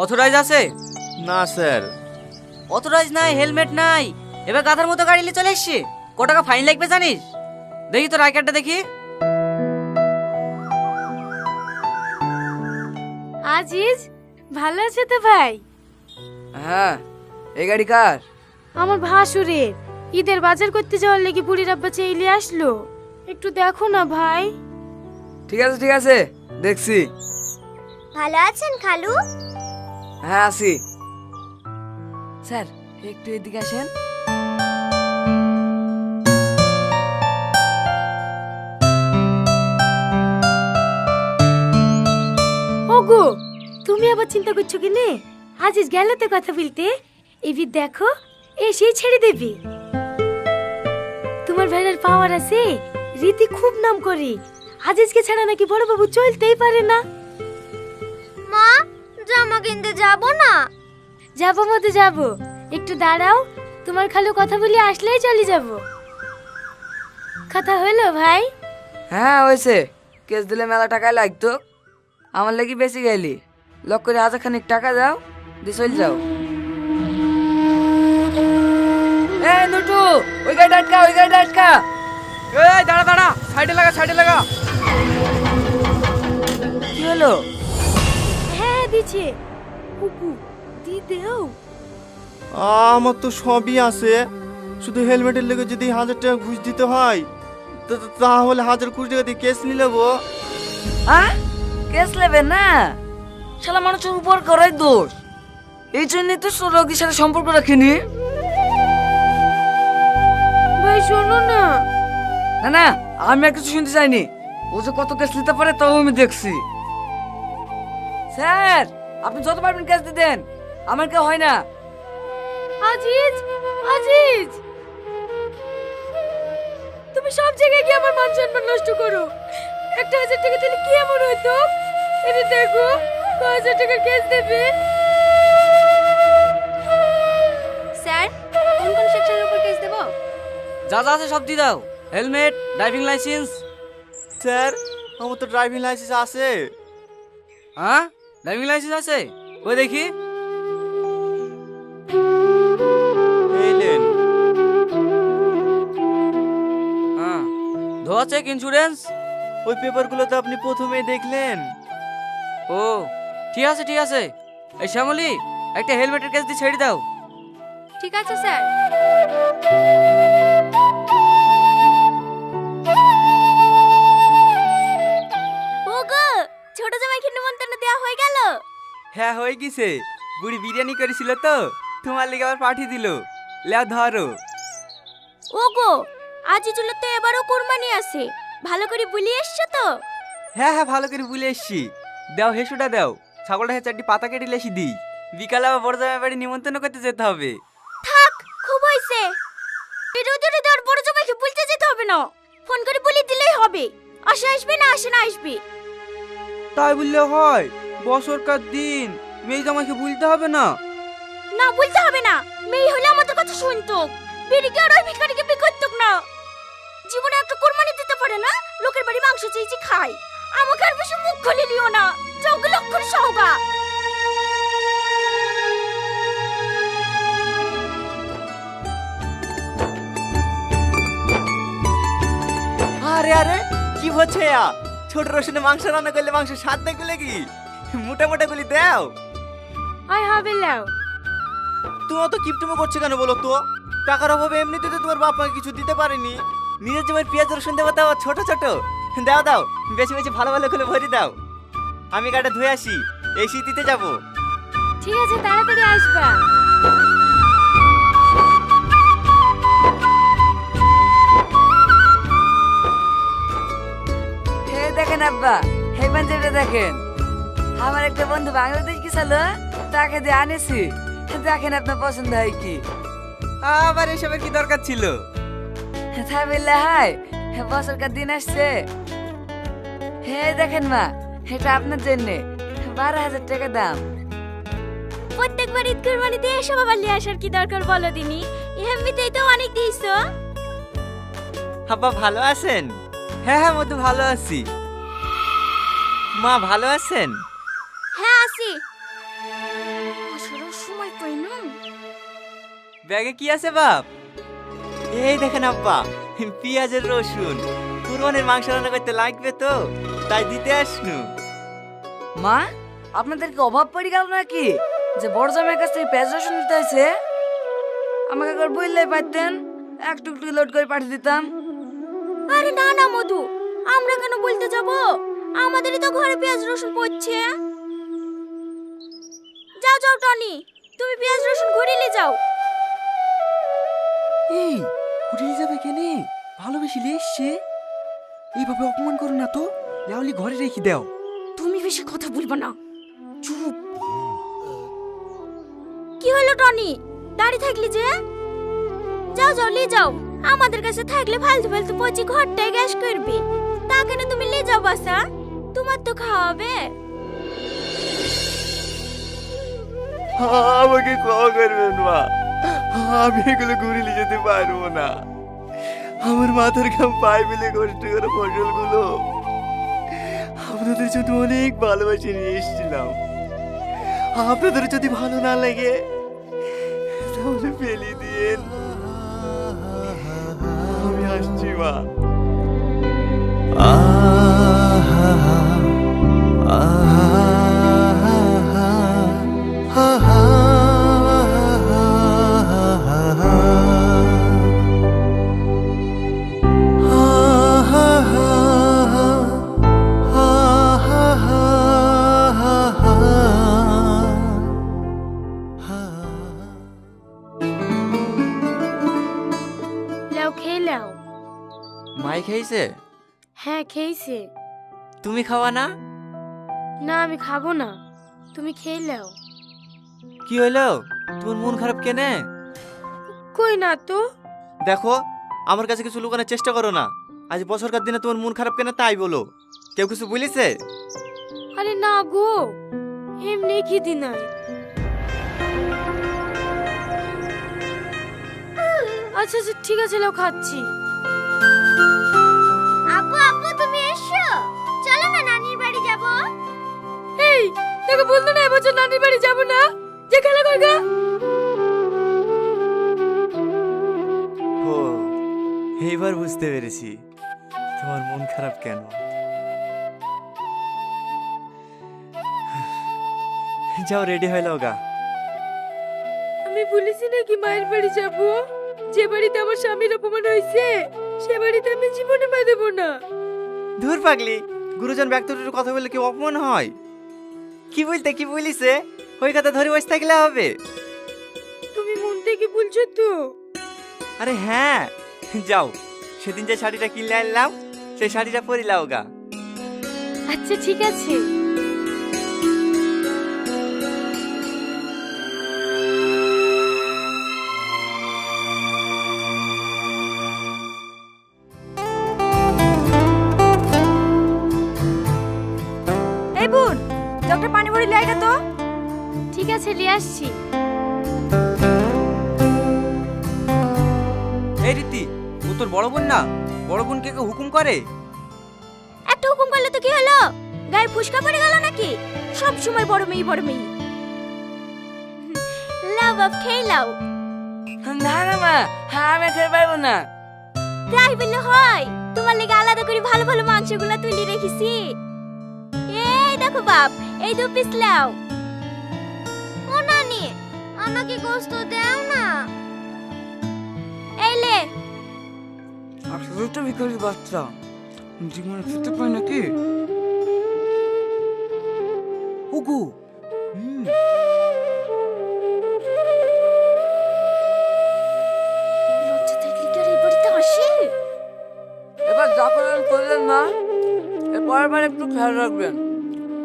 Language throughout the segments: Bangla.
অথরাইজ আছে? না স্যার। অথরাইজ নাই হেলমেট নাই। এবার গাধার মতো গাড়ি নিয়ে চলে এসছি। ক টাকা ফাইন লাগবে জানিস? দেখি তোর আই কার্ডটা দেখি। আজিজ ভালো আছে তো ভাই? হ্যাঁ এই গাড়ি কার? আমার ভাসুরের। ঈদের বাজার করতে যাওয়ার লেগে বুড়ির আব্বা চেইলে আসলো। একটু দেখো না ভাই। ঠিক আছে ঠিক আছে দেখছি। ভালো আছেন খালু? হ্যাঁ আসি স্যার একটু এদিকে আসেন। ওগো তুমি আবার চিন্তা করছ কি নে? আজিজ গেল তো কথা বলতে? এবার দেখো এসেই ছেড়ে দেবে। তোমার ভাইয়ের পাওয়ার আছে রীতি খুব নাম করে। আজিজকে ছাড়া নাকি বড় বাবু চলতেই পারে না। জামা কিনতে যাব না। যাব মতো যাব। একটু দাঁড়াও তোমার খালু কথা বলি আসলেই চলে যাব। কথা হলো ভাই? হ্যাঁ হয়েছে। কেস দিলে মেলা টাকায় লাগতো। আমার লাগি বেশি গেলি। লক করে হাজার খানিক টাকা দাও দিয়ে চলে যাও। এ নুটু ওই গাড়িটা আটকা ওই গাড়িটা আটকা। এই দাঁড়া দাঁড়া সাইডে লাগা সাইডে লাগা। কি হলো? দিছে কুকু দি দেও। আমার তো সবই আছে। শুধু হেলমেটের লেগে যদি হাজার টাকা ঘুষ দিতে হয় তাহলে হাজার কুড়ি টাকা দিয়ে কেস নিয়ে নেব হ্যাঁ কেস নেবে না? শালা মানুষের উপর করাই দোষ। এই জন্যই তো রোগীর সাথে সম্পর্ক রাখিনি। ভাই শোনো না। না না আমি আর কিছু শুনতে চাইনি। ও যে কত কেস নিতে পারে তাও আমি দেখছি। স্যার আপনি যত পারবেন ক্যাশ দিয়ে দেন। আমার কেউ হয় না। আজিজ আজিজ! তুমি সব জায়গায় গিয়ে আমার মান সম্মান নষ্ট করো। একটা হাজার টাকা দিলে কি এমন হতো এটা দেখো ক হাজার টাকার কেস দেবে? স্যার কোন কোন সেকশনের উপর কেস দেব? যা যা আছে সব দিয়ে দাও। Helmet driving licence. স্যার আমার তো ড্রাইভিং লাইসেন্স আছে। হ্যাঁ? ড্রাইভিং লাইসেন্স আছে ওই দেখি হ্যাঁ ধোয়া চেক ইন্স্যুরেন্স ওই পেপারগুলো তো আপনি প্রথমেই দেখলেন। ও ঠিক আছে ঠিক আছে। এই শ্যামলি একটা হেলমেটের কেস দিয়ে ছেড়ে দাও। ঠিক আছে স্যার। ওগো ছোট জামাইকে দেওয়া হয়ে গেল? হ্যাঁ হয়ে গেছে। বুড়ি বিরিয়ানি করেছিল তো তোমার লিগে আবার পাঠিয়ে দিল। লেও ধরো। ওগো আজিজুলের তো এবারও কোরবানি আছে। ভালো করে বলি এসছো তো? হ্যাঁ হ্যাঁ ভালো করে বলে এসছি। দাও হেসুটা দাও। ছাগলটা হ্যাঁ চারটি পাতা কেটে লেসি দিই। বিকালে আবার বড় জামাই বাড়ি নিমন্ত্রণ করতে যেতে হবে। থাক খুব হয়েছে। এই রোদে রোদে আর বড় জামাইকে বলতে যেতে হবে না। ফোন করে বলে দিলেই হবে। আসে আসবে না আসে না আসবে। তাই বললে হয় বছরকার দিন মেয়ে জামাইকে বলতে হবে না? না বলতে হবে না। মেয়ে হলে আমাদের কথা শুনতো। বেরিকে আর ওই ভিখারিকে বি না। জীবনে একটা কোরবানি দিতে পারে না লোকের বাড়ি মাংস চেয়েছি খাই আমাকে আর বেশি মুখ খুলে দিও না। চৌকে লক্ষণ সহগা আরে আরে কি হচ্ছে ইয়া ছোট রসুনে মাংস রান্না করলে মাংস স্বাদ দেখবে কি? মোটা মোটা গুলি দাও। আয় হবে লাও তুমি অত কিপটুমো করছ কেন বলো তো? টাকার অভাবে এমনিতে তো তোমার বাপ মাকে কিছু দিতে পারেনি। নিজের জমির পেঁয়াজ রসুন দেবো তাও ছোট ছোট। দাও দাও বেশি বেশি ভালো ভালো করে ভরি দাও। আমি গাটা ধুয়ে আসি এই শীতিতে যাব। ঠিক আছে তাড়াতাড়ি আসবা। দেখেন আব্বা হে পাঞ্জাবিটা দেখেন। আমার একটা বন্ধু বাংলাদেশ গেছিল তাকে দিয়ে আনেছি। দেখেন আপনার পছন্দ হয় কি। আবার এসবের কি দরকার ছিল? তাই বললে হাই বছরকার দিন আসছে। হে দেখেন মা এটা আপনার জন্য। বারো হাজার টাকা দাম। প্রত্যেকবার ঈদ কোরবানিতে এসব আবার নিয়ে আসার কি দরকার বলো দিনি? এমনিতেই তো অনেক দিয়েছ। আব্বা ভালো আছেন? হ্যাঁ হ্যাঁ মতো ভালো আছি। মা ভালো আছেন? হ্যাঁ আছি। সময় পাই না? ব্যাগে কি আছে বাপ? এই দেখেন আব্বা পেঁয়াজের রসুন। কুরবানির মাংস রান্না করতে লাগবে তো তাই দিতে আসনু। মা আপনাদেরকে অভাব পড়ে গেল নাকি? যে বড় জামাইয়ের কাছ থেকে পেঁয়াজ রসুন দিতে হয়েছে? আমাকে একবার বললে পারতেন এক টুকটুক লোড করে পাঠিয়ে দিতাম। আরে না না মধু আমরা কেন বলতে যাব? আমাদেরই তো ঘরে পেঁয়াজ রসুন পড়ছে। যাও যাও টনি তুমি পেঁয়াজ রসুন ঘুরে নিয়ে যাও। এই ঘুরিয়ে যাবে কেনে? ভালোবেসে এসছে এইভাবে অপমান করো না তো। লাউলি ঘরে রেখে দাও। তুমি বেশি কথা বলবা না। চুপ। কি হলো টনি? দাঁড়িয়ে থাকলি যে? যাও যাও নিয়ে যাও। আমাদের কাছে থাকলে ফালতু ফালতু পচি ঘরটায় গ্যাস করবে। তা কেন তুমি নিয়ে যাও বাসা? তোমার তো খাওয়াবে। আমাকে ক্ষমা করবেন মা। আমি এগুলো ঘুরিয়ে যেতে পারব না। আমার মাথার ঘাম পায়ে মিলে কষ্ট করে ফসলগুলো আপনাদের জন্য অনেক ভালোবাসে নিয়ে এসেছিলাম। আপনাদের যদি ভালো না লাগে তাহলে ফেলে দিয়েন আমি আসছি মা। লাও খেয়ে লাও। মাই খেয়েছে? হ্যাঁ খেয়েছে। তুমি খাওয়া না? না আমি খাব না। তুমি খেয়ে লাও কি হলো? তোমার মন খারাপ কেনে? কই না তো? দেখো আমার কাছে কিছু লুকানোর চেষ্টা করো না। আজ বছরকার দিনে তোমার মন খারাপ কেন তাই বলো। কেউ কিছু বলেছে? আরে না গো এমনি খিদি নাই। আচ্ছা আচ্ছা ঠিক আছে লাও খাচ্ছি। আপু আপু তুমি এসো। চলো না নানির বাড়ি যাব। এই তোকে বলতো না এবছর নানির বাড়ি যাব না? যে খেলা ও এইবার বুঝতে পেরেছি। তোমার মন খারাপ কেন? যাও রেডি হয়ে যাও গা। আমি বলেছি নাকি মায়ের বাড়ি যাব? যে বাড়িতে আমার স্বামীর অপমান হয়েছে সে বাড়িতে আমি জীবনে পা দেবো না। ধুর পাগলি গুরুজন ব্যক্তির কথা বললে কি অপমান হয়? কি বলতে কি বলিছে? ওই কথা ধরে বসে থাকলে হবে। তুমি মন থেকে বলছো তো। আরে হ্যাঁ যাও সেদিন যে শাড়িটা কিনলে আনলাম সেই শাড়িটা পরি লাও গা। আচ্ছা ঠিক আছে। এই বোন ডক্টর পানি ভরে লেগে তো। ঠিক আছে নিয়ে আসছি। এই রীতি ও তোর বড় বোন না? বড় বোনকে কেউ হুকুম করে? একটা হুকুম করলে তো কি হলো? গায়ে ফুসকা পড়ে গেল নাকি? সব সময় বড় মেয়ে বড় মেয়ে। লাভ অফ খেয়ে লাও না না মা হ্যাঁ আমি খেতে পারব না। তাই বললে হয় তোমার লেগে আলাদা করে ভালো ভালো মাংসগুলো তুলে রেখেছি। এই দেখো বাপ এই দু পিস লাও ও নানি আমাকে গোস্ত দাও না। এই লে। আসলে তো ভিখারির বাচ্চা। জীবনে খেতে পাই নাকি? ওগো। এই এবার যা করলেন করলেন না এরপরের বার একটু খেয়াল রাখবেন।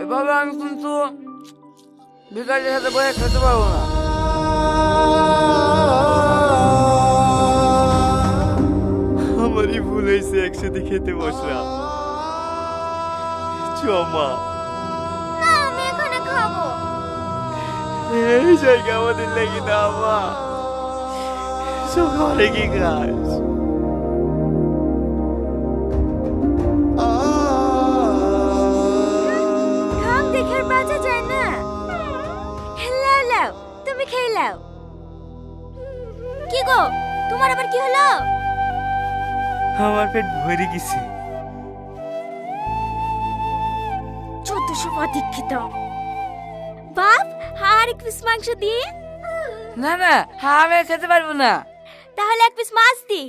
এভাবে আমি কিন্তু ভিখারির সাথে বসে খেতে পারব না। আমারই ভুল হয়েছে একসাথে খেতে বসলাম। চমা না আমি এখানে খাব। এই জায়গা আমাদের লেগে না মা। সব ঘরে কি কাজ তুমি খেয়ে নাও। কি গো তোমার আবার কি হলো? আমার পেট ভরে গেছে। চোদ্দশো অদীক্ষিত বাপ আর এক পিস মাংস দিয়ে? না না আমি খেতে পারব না। তাহলে এক পিস মাছ দি।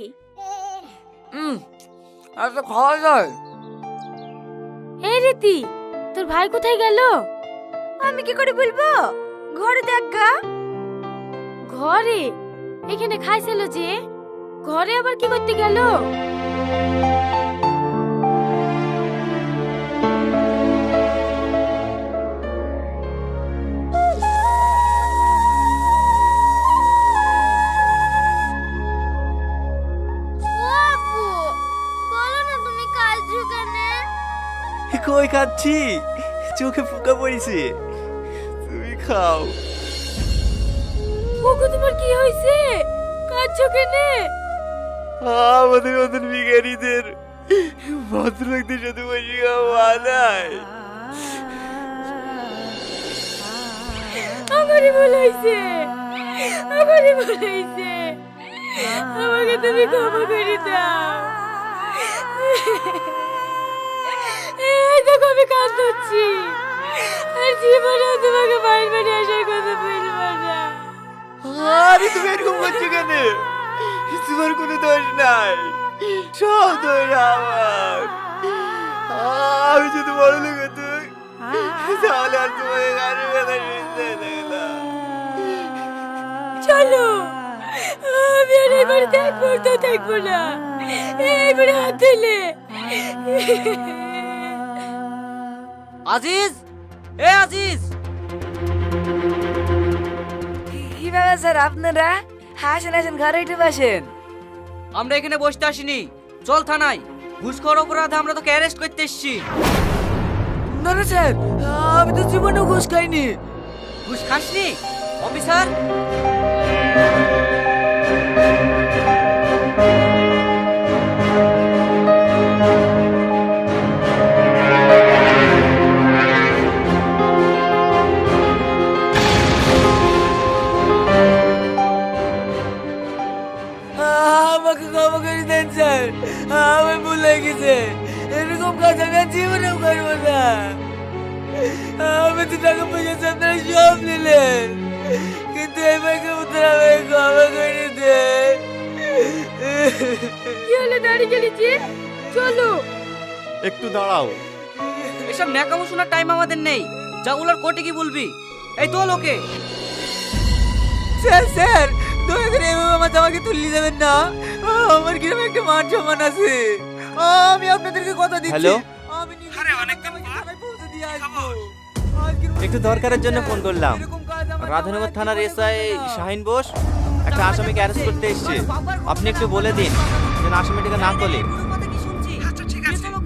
হুম আর তো খাওয়া যায়। এই রীতি তোর ভাই কোথায় গেল? আমি কি করে বলব ঘরে দেখ গা। ঘরে? এখানে খাইছিল যে? ঘরে আবার কি করতে গেল? বলো না তুমি কাল ঝুকানে কই খাচ্ছি? চোখে ফুকা পড়েছে। তুমি খাও। ওগো তোমার কি হয়েছে? কাঁদছো কেনে? আমাদের মতন ভিখারিদের ভদ্রলোকদের সাথে বসে নাই আমারই ভুল হয়েছে। আমারই ভুল হয়েছে। আমাকে তুমি ক্ষমা করে দাও। এই দেখো আমি কাঁদছি। আর জীবনেও তোমাকে বাইরে বাড়ি আসার কথা বলব না আরে তুমি এরকম করছ কেন? তোমার কোনো দোষ নাই। সব দোষ আমার। আমি যদি বড় লোক তাহলে আর তোমাকে কারোর কথা শুনতে চলো আমি আর বাড়িতে এক মুহূর্ত থাকব না। এই হাত দিলে আজিজ এ আজিজ। স্যার আপনারা? হাসেন হাসেন ঘরে উঠে বসেন। আমরা এখানে বসতে আসিনি। চল থানায়। ঘুষখোর অপরাধে আমরা তোকে অ্যারেস্ট করতে এসেছি। না না স্যার আমি তো জীবনে ঘুষ খাইনি। ঘুষ খাসনি? অফিসার? একটু দাঁড়াও। এসব ন্যাকামো শোনার টাইম আমাদের নেই। যা ওলার কোর্টে কি বলবি। এই তো লোকে। স্যার স্যার দয়া করে এভাবে আমার জামাকে তুলে যাবেন না। আমার কীরকম একটা মান সম্মান আছে। আমি আপনাদেরকে কথা দিচ্ছি। হ্যালো? আমি আরে অনেকদিন পৌঁছে দিয়ে আসব। একটু দরকারের জন্য ফোন করলাম। রাধানগর থানার এসআই শাহিন বোস একটা আসামিকে অ্যারেস্ট করতে এসেছে। আপনি একটু বলে দিন যেন আসামিটাকে না তোলে। আচ্ছা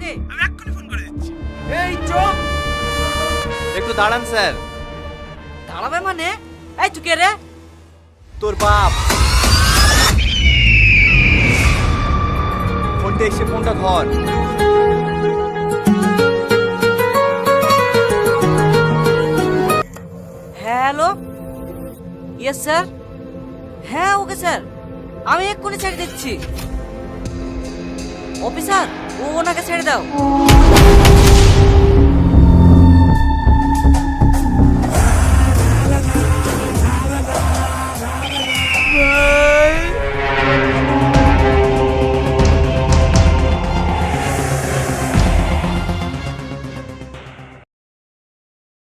ঠিক আছে লোকে এই চোখ একটু দাঁড়ান স্যার। দাঁড়াবে মানে? এই তুই কে রে? তোর বাপ। ফোনটা এসে ফোনটা ধর। হ্যালো? ইয়েস স্যার হ্যাঁ ওকে স্যার। আমি এক্ষুনি ছেড়ে দিচ্ছি। অফিসার ও ওনাকে ছেড়ে দাও।